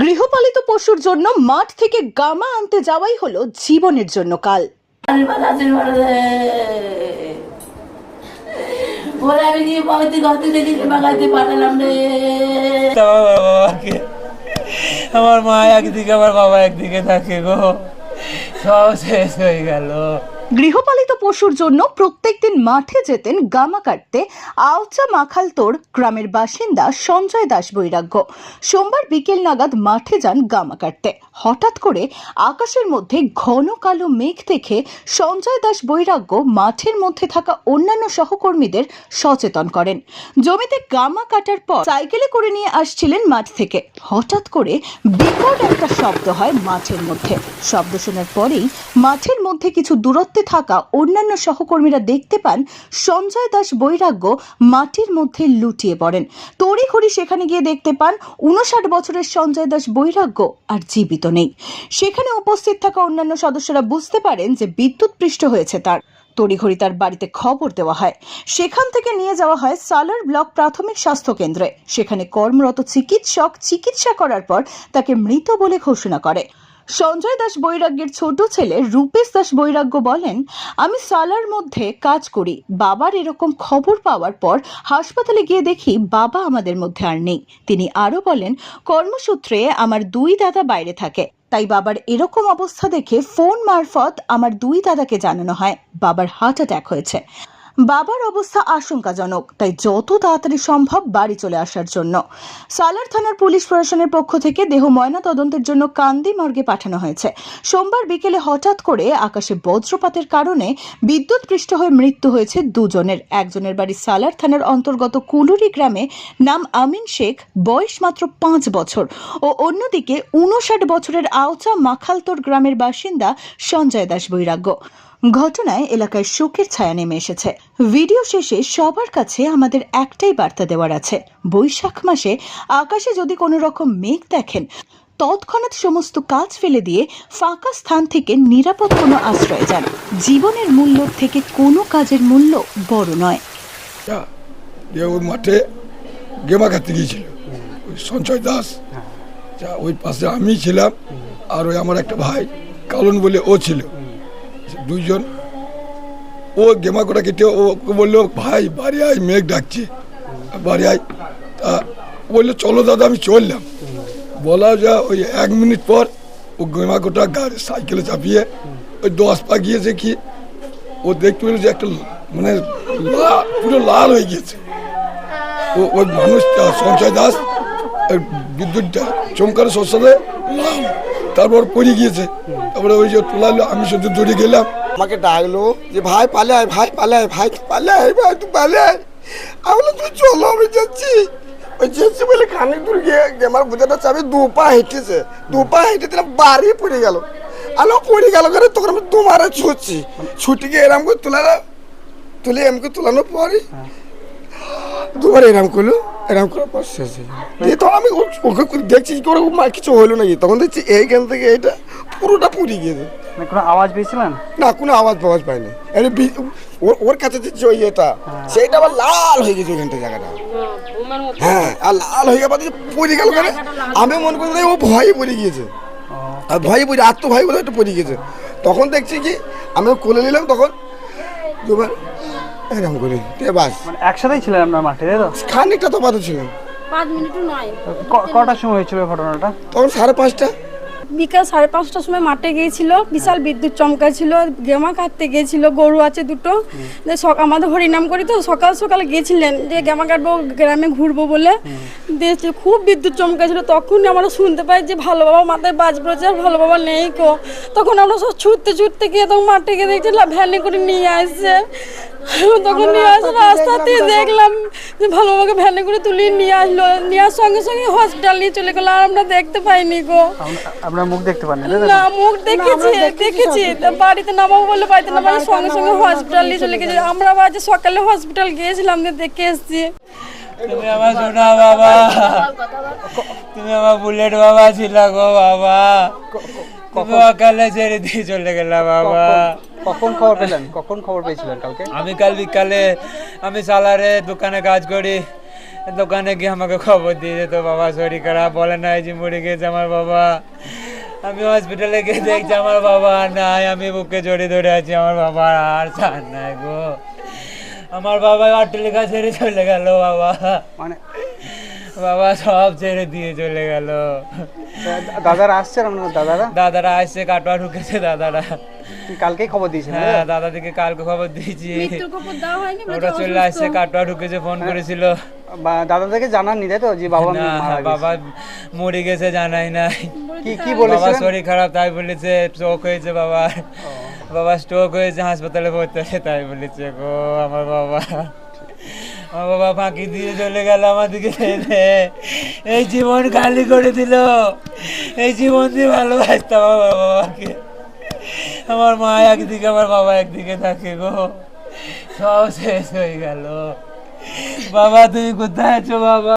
গৃহপালিত পশুর জন্য মাঠ থেকে গামা আনতে যাওয়াই হলো জীবনের জন্য কাল। আমার মা একদিকে আমার বাবা একদিকে থাকে গো। সব শেষ হয়ে গেল। গৃহপালিত পশুর জন্য প্রত্যেকদিন মাঠে যেতেন গামা কাটতে আওচা মাখালতোর গ্রামের বাসিন্দা সঞ্জয় দাস বৈরাগ্য। সোমবার বিকেল নাগাদ মাঠে যান গামা কাটতে। হঠাৎ করে আকাশের মধ্যে ঘন কালো মেঘ দেখে সঞ্জয় দাস বৈরাগ্য মাঠের মধ্যে থাকা অন্যান্য সহকর্মীদের সচেতন করেন। জমিতে গামা কাটার পর সাইকেলে করে নিয়ে আসছিলেন মাঠ থেকে। হঠাৎ করে বিকট একটা শব্দ হয় মাঠের মধ্যে। শব্দ শোনার পরেই মাঠের মধ্যে কিছু দূরত্বে থাকা অন্যান্য সহকর্মীরা দেখতে পান সঞ্জয় দাস বৈরাগ্য মাটির মধ্যে লুটিয়ে পড়েন। তড়িঘড়ি সেখানে গিয়ে দেখতে পান উনষাট বছরের সঞ্জয় দাস বৈরাগ্য আর জীবিত নেই। সেখানে উপস্থিত থাকা অন্যান্য সদস্যরা বুঝতে পারেন যে বিদ্যুৎ পৃষ্ঠ হয়েছে তার। তড়িঘড়ি তার বাড়িতে খবর দেওয়া হয়। সেখান থেকে নিয়ে যাওয়া হয় সালার ব্লক প্রাথমিক স্বাস্থ্য কেন্দ্রে। সেখানে কর্মরত চিকিৎসক চিকিৎসা করার পর তাকে মৃত বলে ঘোষণা করে। সঞ্জয় দাস বৈরাগ্যের ছোট ছেলে রূপেশ দাস বৈরাগ্য বলেন, আমি সালার মধ্যে কাজ করি, বাবার এরকম খবর পাওয়ার পর হাসপাতালে গিয়ে দেখি বাবা আমাদের মধ্যে আর নেই। তিনি আরও বলেন, কর্মসূত্রে আমার দুই দাদা বাইরে থাকে, তাই বাবার এরকম অবস্থা দেখে ফোন মারফত আমার দুই দাদাকে জানানো হয়। বাবার হার্ট অ্যাটাক হয়েছে। বাবার অবস্থা আশঙ্কাজনক, তাই যত তাড়াতাড়ি সম্ভব বাড়ি চলে আসার জন্য। সালার থানার পুলিশ প্রশাসনের পক্ষ থেকে দেহ ময়না তদন্তের জন্য কান্দি মর্গে পাঠানো হয়েছে। সোমবার বিকেলে হঠাৎ করে আকাশে বজ্রপাতের কারণে বিদ্যুৎ পৃষ্ঠ হয়ে মৃত্যু হয়েছে দুজনের। একজনের বাড়ি সালার থানার অন্তর্গত কুলুরি গ্রামে নাম আমিন শেখ, বয়স মাত্র পাঁচ বছর, ও অন্যদিকে উনষাট বছরের আওচা মাখালতোর গ্রামের বাসিন্দা সঞ্জয় দাস বৈরাগ্য ঘটনায় এলাকায় শোকের ছায়া নেমে এসেছে। ভিডিও শেষে সবার কাছে আমাদের একটাই বার্তা দেওয়ার আছে। বৈশাখ মাসে আকাশে যদি কোনো রকম মেঘ দেখেন, তৎক্ষণাৎ সমস্ত কাজ ফেলে দিয়ে ফাঁকা স্থান থেকে নিরাপদ কোনো আশ্রয় যান। জীবনের মূল্য থেকে কোনো কাজের মূল্য বড় নয়। মাঠে গেমা খাতে গিয়েছিল। সঞ্চয় দাস ওই পাশে আমি ছিলাম, আর ওই আমার একটা ভাই, কালন বলে ও ছিল। দুইজন। ও গেমা করা কেটে ও বলল, ভাই, বাড়ি আয়, মেঘ ডাকছে। বাড়ি আয়। তা বলল, চলো দাদা, আমি চললাম। বলা যা, ওই এক মিনিট পর ও গেমা কোটা গাড়ি, সাইকেলে চাপিয়ে ওই দশ পা গিয়েছে কি ও দেখতে পেল যে একটা মানে পুরো লাল হয়ে গিয়েছে। ও ওই মানুষটা সঞ্চয় দাস বিদ্যুৎটা চমকানো শস্যতে লাল, তারপর পড়ে গিয়েছে। তারপরে ওই যে তোলালো আমি শুধু দৌড়ে গেলাম। আমাকে ডাকলো যে ভাই পালে আয় ভাই পালে আয় ভাই পালে আয় ভাই তুই পালে আয় আমি বললাম তুই চলো আমি যাচ্ছি। ওই যাচ্ছি বলে খানিক দূর গিয়ে আমার বোঝাটা চাবি দু পা হেঁটেছে। দু পা হেঁটে দিলাম বাড়ি পড়ে গেল। আলো পড়ে গেল করে তখন আমি দুমারে ছুটছি ছুটি গিয়ে এরম করে তোলানো তুলে করে তোলানোর পরে দুবার এরম করল এরম করার পর শেষ হয়ে। দিয়ে তখন আমি ওকে দেখছি কি করে কিছু হলো নাকি? তখন দেখছি এইখান থেকে এটা পুরোটা পুড়ে গিয়েছে। মানে কোনো আওয়াজ পেয়েছিলেন? না কোনো আওয়াজ ফাওয়াজ পাইনি। বি- ওর- ওর কাছে যে ওই এটা সেইটা আবার লাল হয়ে গেছে ওইখানটা জায়গাটা। হ্যাঁ আর লাল হয়ে যাবার পড়ে গেল কেন? আমি মনে করি ও ভয়ে পড়ে গিয়েছে। আর ভয়ে পড়ে আর তো ভয় বলে একটু পড়ে গিয়েছে। তখন দেখছি কি আমি কোলে নিলাম তখন দুবার এরকম করি দিয়ে বাস। মানে একসাথেই ছিলেন আপনার মাঠে তাই তো? খানিকটা তো পাতা ছিলাম। পাঁচ মিনিটও নয়। ক- কটার সময় হয়েছিল ঘটনাটা? তখন সাড়ে পাঁচটা। বিকাল সাড়ে পাঁচটার সময় মাঠে গিয়েছিল বিশাল বিদ্যুৎ চমকা ছিল গেমা কাটতে গিয়েছিল গরু আছে দুটো। আমাদের হরিনাম করি তো সকাল সকাল গিয়েছিলেন যে গেমা কাটবো গ্রামে ঘুরবো বলে। খুব বিদ্যুৎ চমকা ছিল তখন আমরা শুনতে পাই যে ভালো বাবা মাথায় বাজ পড়েছে আর ভালো বাবা নেই কো। তখন আমরা সব ছুটতে ছুটতে গিয়ে তখন মাঠে গিয়ে দেখছি ভ্যানে করে নিয়ে আসছে। তখন নিয়ে আসে রাস্তাতে দেখলাম যে ভালো বাবাকে ভ্যানে করে তুলে নিয়ে আসলো। নেওয়ার সঙ্গে সঙ্গে হসপিটাল নিয়ে চলে গেলো আর আমরা দেখতে পাইনি গো আপনার মুখ দেখতে পাননি না? মুখ দেখেছি দেখেছি বাড়িতে নামাবো বলে বাড়িতে নামালে সঙ্গে সঙ্গে হসপিটাল নিয়ে চলে গেছে। আমরা আজ সকালে হসপিটাল গিয়েছিলাম দেখে এসেছি। তুমি আমার সোনা বাবা। তুমি আমার বুলেট বাবা ছিল গো বাবা। তুমি অকালে ছেড়ে দিয়ে চলে গেলা বাবা। কখন? খবর পেলেন? কখন খবর পেয়েছিলেন কালকে? আমি কাল বিকালে আমি সালারে দোকানে কাজ করি। দোকানে গিয়ে আমাকে খবর দিয়ে যেত বাবা শরীর খারাপ বলে নাই যে মরে গেছে আমার বাবা। আমি হসপিটালে গিয়ে দেখছি আমার বাবা আর নাই, আমি বুকে জড়িয়ে ধরে আছি, আমার বাবা আর ছাড় নাই গো। আমার বাবা অট্টালিকা ছেড়ে চলে গেল, বাবা। মানে বাবা সব ছেড়ে দিয়ে চলে গেল। দাদারা আসছে আপনার দাদারা? দাদারা আসছে কাটোয়া ঢুকেছে দাদারা। কালকেই খবর দিয়েছিলেন হ্যাঁ দাদাদিকে কালকে খবর দিয়েছি। বলছে চলে আসছে কাটোয়া ঢুকেছে ফোন করেছিল। বা দাদাদেরকে জানাননি তাই তো যে বাবা বাবা মরে গেছে জানাই নাই। কি কি বাবা শরীর খারাপ তাই বলেছে স্ট্রোক হয়েছে বাবার। বাবা স্ট্রোক হয়েছে হাসপাতালে ভর্তি আছে তাই বলেছে গো আমার বাবা। আমার বাবা, ফাঁকি দিয়ে চলে গেল আমাদেরকে। এই জীবন খালি করে দিল। এই জীবন দিয়ে ভালোবাসতাম আমার বাবাকে। আমার মা একদিকে, আমার বাবা একদিকে থাকে গো। সব শেষ হয়ে গেল। বাবা, তুমি কোথায় আছো বাবা?